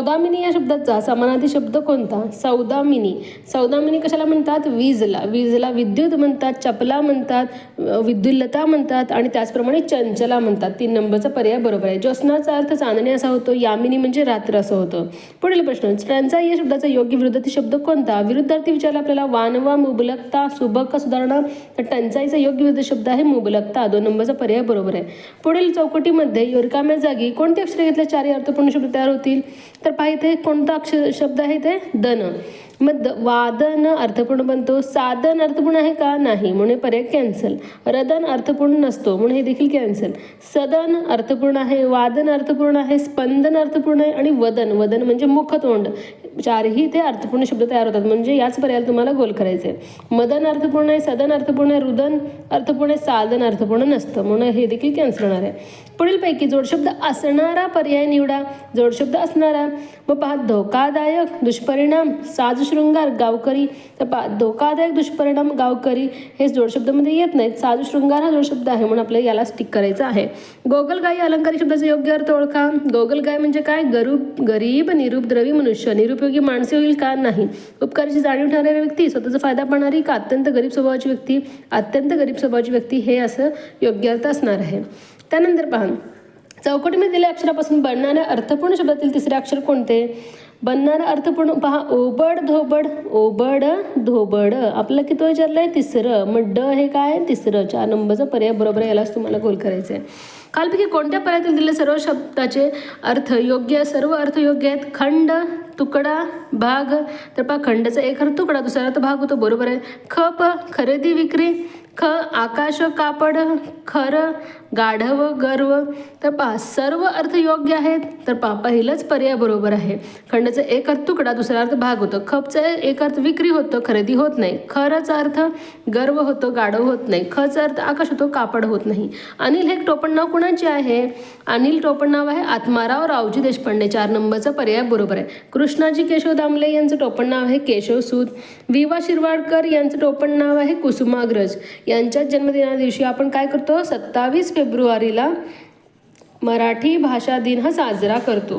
सौदामिनी या शब्दाचा समानार्थी शब्द कोणता? सौदामिनी. सौदामिनी कशाला म्हणतात? वीजला. वीजला विद्युत म्हणतात चपला म्हणतात विद्युल्लता म्हणतात आणि त्याचप्रमाणे चंचला म्हणतात. तीन नंबरचा पर्याय बरोबर आहे. ज्योत्स्नाचा अर्थ चांदणे असा होतो यामिनी म्हणजे रात्र असं होतं. पुढील प्रश्न. टंचाई या शब्दाचा योग्य विरुद्धार्थी शब्द कोणता? विरुद्धार्थी विचारला आपल्याला वानवा मुबलकता सुबक सुधारणा. तर टंचाईचा योग्य विरुद्ध शब्द आहे मुबलकता. दोन नंबरचा पर्याय बरोबर आहे. पुढील चौकटीमध्ये रिकाम्या जागी कोणते अक्षर घेतले? चारही अर्थपूर्ण शब्द तयार होतील. तर पहा इथे कोणता अक्षर शब्द आहे ते? दन. मग द- वादन अर्थपूर्ण बनतो. साधन अर्थपूर्ण आहे का? नाही. म्हणून हे पर्याय कॅन्सल रदन अर्थपूर्ण नसतो. म्हणून हे देखील कॅन्सल सदन अर्थपूर्ण आहे वादन अर्थपूर्ण आहे स्पंदन अर्थपूर्ण आहे आणि वदन. वदन म्हणजे मुखतोंड. चारही ते अर्थपूर्ण शब्द तयार होतात. म्हणजे याच पर्यायाला तुम्हाला गोल करायचे मदन अर्थपूर्ण आहे सदन अर्थपूर्ण आहे रुदन अर्थपूर्ण आहे साधन अर्थपूर्ण नसतं. म्हणून हे देखील कॅन्सल होणार आहे. पुढीलपैकी जोडशब्द असणारा पर्याय निवडा. जोडशब्द असणारा. मग पहा धोकादायक दुष्परिणाम साजशृंगार गावकरी. तर पहा धोकादायक दुष्परिणाम गावकरी हे जोडशब्दामध्ये येत नाहीत. साजशृंगार हा जोडशब्द आहे म्हणून आपल्याला याला स्टिक करायचं आहे. गोगलगाई अलंकारी शब्दाचा योग्य अर्थ ओळखा. गोगलगाय म्हणजे काय? गरीब गरीब निरूपद्रवी मनुष्य. उपयोगी माणसे होईल का? नाही. उपकाराची जाणीव ठरणारी व्यक्ती स्वतःचा फायदा पाहणारी का? अत्यंत गरीब स्वभावाची व्यक्ती अत्यंत गरीब स्वभावाची व्यक्ती हे असं योग्य अर्थ असणार आहे. त्यानंतर पहा. चौकटीमध्ये दिलेल्या अक्षरापासून बनणाऱ्या अर्थपूर्ण शब्दातील तिसरे अक्षर कोणते? बनणारा अर्थपूर्ण पहा ओबड धोबड ओबड धोबड. आपलं किती विचारलं आहे तिसरं. मग ड हे काय? तिसरं. चार नंबरचा पर्याय बरोबर आहे यालाच तुम्हाला गोल करायचं आहे खालपैकी कोणत्या पर्यायातील दिलेले सर्व शब्दाचे अर्थ योग्य? सर्व अर्थ योग्य आहेत. खंड तुकडा भाग. तर पहा खंडाचा एक अर्थ तुकडा दुसरा अर्थ भाग होतो. बरोबर आहे. खप खरेदी विक्री. ख आकाश कापड खर गाढव गर्व. तर पहा सर्व अर्थ योग्य आहेत तर पहा पहिलंच पर्याय बरोबर आहे. खंडाचा एक अर्थ तुकडा दुसरा अर्थ भाग होतो. खपचा एक अर्थ विक्री होतं खरेदी होत नाही. खरचा अर्थ गर्व होतो गाढव होत नाही. खचा अर्थ आकाश होतो कापड होत नाही. अनिल हे टोपण नाव कुणाचे आहे? अनिल टोपण नाव आहे आत्माराव रावजी देशपांडे चार नंबरचा पर्याय बरोबर आहे. कृष्णाजी केशव दामले यांचं टोपण नाव आहे केशव सूद. विवा शिरवाडकर यांचं टोपण नाव आहे कुसुमाग्रज यांच्याच जन्मदिना दिवशी आपण काय करतो? सत्तावीस फेब्रुवारीला मराठी भाषा दिन हा साजरा करतो.